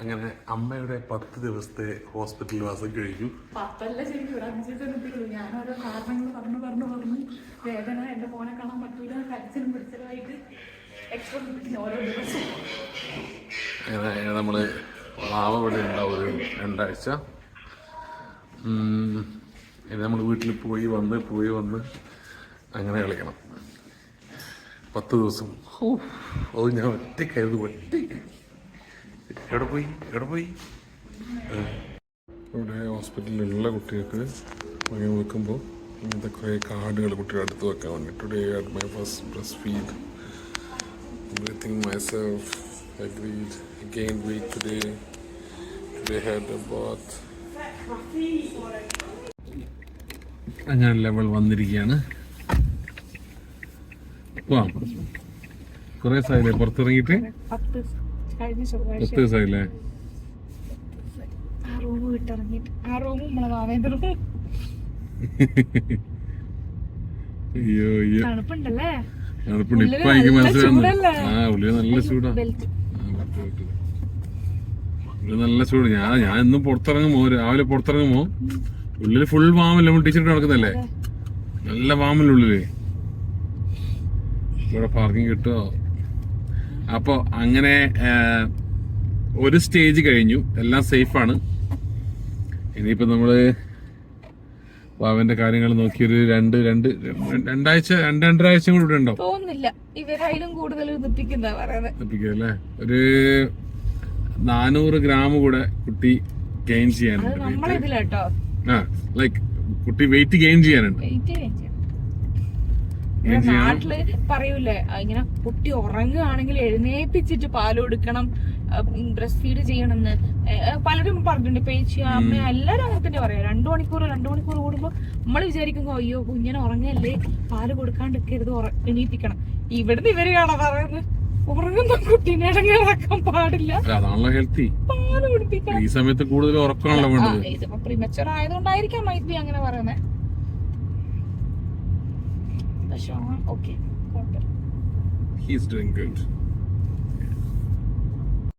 അങ്ങനെ അമ്മയുടെ പത്ത് ദിവസത്തെ ഹോസ്പിറ്റൽ വാസം കഴിഞ്ഞു. പത്തല്ല ശരിക്കും ഒരു അഞ്ച് ഞാൻ ഓരോ കാരണങ്ങൾ പറഞ്ഞു പറഞ്ഞു പറഞ്ഞു. വേദന എന്റെ മോനെ കാണാൻ പറ്റൂല. കരച്ചിലും പിടിച്ചലുമായിട്ട് എക്സ്ട്രാ ഓരോ ദിവസവും അങ്ങനെ നമ്മൾ ഇവിടെ ഉണ്ടാവും ഒരു രണ്ടാഴ്ച. ഇനി നമ്മൾ വീട്ടിൽ പോയി വന്ന് പോയി വന്ന് അങ്ങനെ കളിക്കണം. പത്ത് ദിവസം. ഓ അത് ഞാൻ ഒറ്റയ്ക്കായിരുന്നു ഒറ്റയ്ക്ക്. എവിടെ പോയി? എവിടെ പോയി? ഇവിടെ ഹോസ്പിറ്റലിലുള്ള കുട്ടികൾക്ക് വഴി വെക്കുമ്പോൾ ഇങ്ങനത്തെ കുറേ കാർഡുകൾ കുട്ടികളുടെ അടുത്ത് വെക്കാൻ വേണ്ടി today at my first breast feed breathing my self again week today today had a bath അങ്ങനെ ലെവൽ വന്നിരിക്കുകയാണ്. പോവാം. കുറേ ദിവസമായില്ലേ പുറത്തിറങ്ങിയിട്ട് കഴിഞ്ഞ ചൊവ്വാഴ്ച പത്ത് ദിവസമായില്ലേ? ആ റൂം വിട്ടിറങ്ങിയിട്ട് ആ റൂമും നമ്മളെ മാവേന്ദ്ര റൂം അയ്യോ അയ്യോ. തണുപ്പുണ്ടല്ലേ? തണുപ്പുണ്ട്. ഉള്ളിൽ ഇപ്പൊ എനിക്ക് നല്ല മനസ്സിലാവുന്നു ചൂടല്ലേ? ആ ഉള്ളിൽ നല്ല ചൂടാ. ബെൽറ്റ് ഉള്ളിൽ നല്ല ചൂട്. ഞാൻ ഞാൻ ഇന്നും പുറത്തിറങ്ങുമോ? രാവിലെ പുറത്തിറങ്ങുമോ? ഉള്ളിൽ ഫുൾ വാമല്ലേ നമ്മൾ ടീഷർട്ട് നടക്കുന്നല്ലേ നല്ല വാമല്ലേ ഉള്ളിൽ? ഇവിടെ പാർക്കിംഗ് കിട്ടുമോ അപ്പൊ അങ്ങനെ ഒരു സ്റ്റേജ് കഴിഞ്ഞു. എല്ലാം സേഫാണ്. ഇനിയിപ്പോൾ നമ്മൾ വാവന്റെ കാര്യങ്ങൾ നോക്കി ഒരു രണ്ട് രണ്ട് രണ്ടാഴ്ച രണ്ട് രണ്ടരാഴ്ച കൂടെ ഉണ്ടോ ഇവിടെ ഉണ്ടാവും തോന്നുന്നില്ല. ഇവരായാലും കൂടുതൽ ഒരു നാനൂറ് ഗ്രാം കൂടെ കുട്ടി ഗെയിൻ ചെയ്യാനുണ്ട്. ആ ലൈക്ക് കുട്ടി വെയിറ്റ് ഗെയിൻ ചെയ്യാനുണ്ട് വെയിറ്റ് ചെയ്യാൻ ഗെയിൻ ചെയ്യണം നാട്ടിൽ പറയൂലേ ഇങ്ങനെ കുട്ടി ഉറങ്ങുകയാണെങ്കിൽ എഴുന്നേപ്പിച്ചിട്ട് പാൽ കൊടുക്കണം ബ്രസ്റ്റ് ഫീഡ് ചെയ്യണമെന്ന്. ഏ, ഏ, പലരും പറഞ്ഞിട്ടുണ്ട് പേച്ചി അമ്മ എല്ലാരും അങ്ങനെ തന്നെ പറയാം. രണ്ടു മണിക്കൂർ രണ്ടു മണിക്കൂർ കൂടുമ്പോ നമ്മൾ വിചാരിക്കുമ്പോ അയ്യോ കുഞ്ഞിനെ ഉറങ്ങല്ലേ? പാൽ കൊടുക്കാണ്ടിരിക്കരുത് എണീപ്പിക്കണം. ഇവിടുന്ന് ഇവർ കാണാൻ പറയുന്നത്. ഉറങ്ങുന്ന കുട്ടീനെ ഇടങ്ങിറക്കാൻ പാടില്ല. അതാണല്ലോ ഹെൽത്തി പാൽ കുടിപ്പിക്കണം. ഈ സമയത്ത് കൂടുതൽ ഉറക്കമാണല്ലോ വേണ്ടത്. ഇതിപ്പോ പ്രിമച്ചർ ആയതുകൊണ്ടായിരിക്കാം മൈറ്റ് ബി അങ്ങനെ പറയുന്നത് Okay. He's doing good.